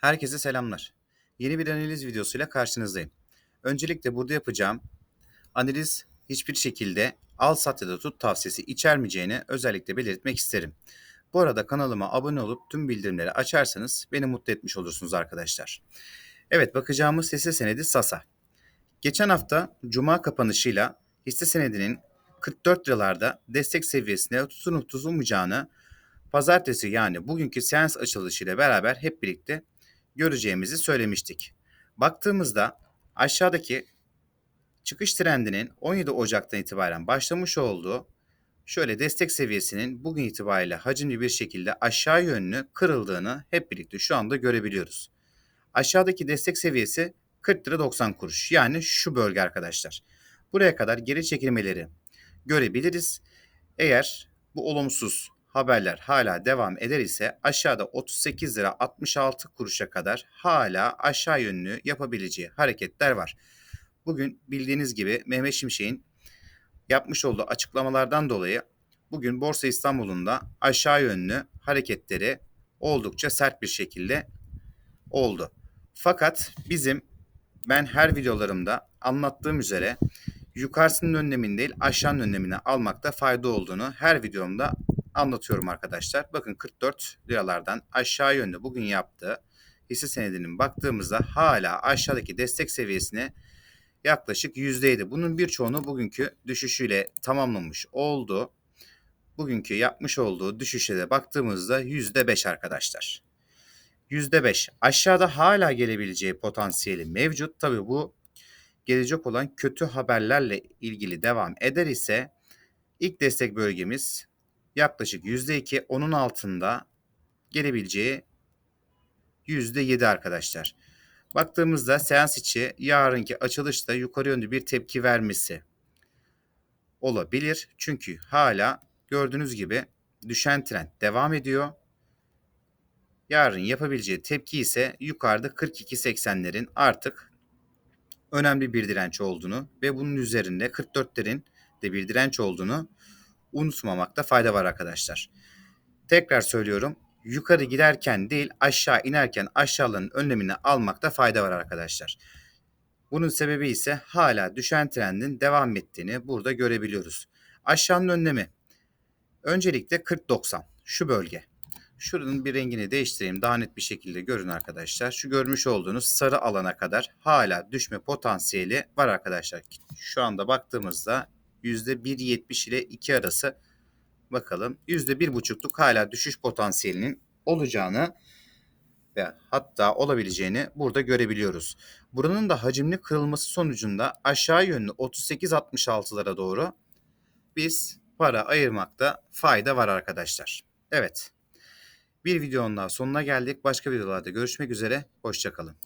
Herkese selamlar. Yeni bir analiz videosuyla karşınızdayım. Öncelikle burada yapacağım analiz hiçbir şekilde al sat ya da tut tavsiyesi içermeyeceğini özellikle belirtmek isterim. Bu arada kanalıma abone olup tüm bildirimleri açarsanız beni mutlu etmiş olursunuz arkadaşlar. Evet bakacağımız hisse senedi Sasa. Geçen hafta Cuma kapanışıyla hisse senedinin 44 liralarda destek seviyesine tutunup tutulmayacağını pazartesi yani bugünkü seans açılışıyla beraber hep birlikte göreceğimizi söylemiştik. Baktığımızda aşağıdaki çıkış trendinin 17 Ocak'tan itibaren başlamış olduğu şöyle destek seviyesinin bugün itibariyle hacimli bir şekilde aşağı yönlü kırıldığını hep birlikte şu anda görebiliyoruz. Aşağıdaki destek seviyesi 40 lira 90 kuruş. Yani şu bölge arkadaşlar. Buraya kadar geri çekilmeleri görebiliriz. Eğer bu olumsuz haberler hala devam eder ise aşağıda 38 lira 66 kuruşa kadar hala aşağı yönlü yapabileceği hareketler var. Bugün bildiğiniz gibi Mehmet Şimşek'in yapmış olduğu açıklamalardan dolayı bugün Borsa İstanbul'un da aşağı yönlü hareketleri oldukça sert bir şekilde oldu. Fakat bizim ben her videolarımda anlattığım üzere yukarısının önlemini değil aşağının önlemini almakta fayda olduğunu her videomda anlatıyorum arkadaşlar. Bakın 44 liralardan aşağı yönde bugün yaptığı hisse senedinin baktığımızda hala aşağıdaki destek seviyesine yaklaşık %7. Bunun birçoğunu bugünkü düşüşüyle tamamlamış oldu. Bugünkü yapmış olduğu düşüşe de baktığımızda %5 arkadaşlar. %5. Aşağıda hala gelebileceği potansiyeli mevcut. Tabii bu gelecek olan kötü haberlerle ilgili devam eder ise ilk destek bölgemiz yaklaşık %2 onun altında gelebileceği %7 arkadaşlar. Baktığımızda seans içi yarınki açılışta yukarı yönlü bir tepki vermesi olabilir. Çünkü hala gördüğünüz gibi düşen trend devam ediyor. Yarın yapabileceği tepki ise yukarıda 42.80'lerin artık önemli bir direnç olduğunu ve bunun üzerinde 44'lerin de bir direnç olduğunu unutmamakta fayda var arkadaşlar. Tekrar söylüyorum. Yukarı giderken değil aşağı inerken aşağıların önlemini almakta fayda var arkadaşlar. Bunun sebebi ise hala düşen trendin devam ettiğini burada görebiliyoruz. Aşağının önlemi öncelikle 40-90 şu bölge. Şuranın bir rengini değiştireyim daha net bir şekilde görün arkadaşlar. Şu görmüş olduğunuz sarı alana kadar hala düşme potansiyeli var arkadaşlar. Şu anda baktığımızda %1.70 ile 2 arası bakalım %1.5'luk hala düşüş potansiyelinin olacağını ve hatta olabileceğini burada görebiliyoruz. Buranın da hacimli kırılması sonucunda aşağı yönlü 38.66'lara doğru biz para ayırmakta fayda var arkadaşlar. Evet. Bir videonun daha sonuna geldik. Başka videolarda görüşmek üzere. Hoşçakalın.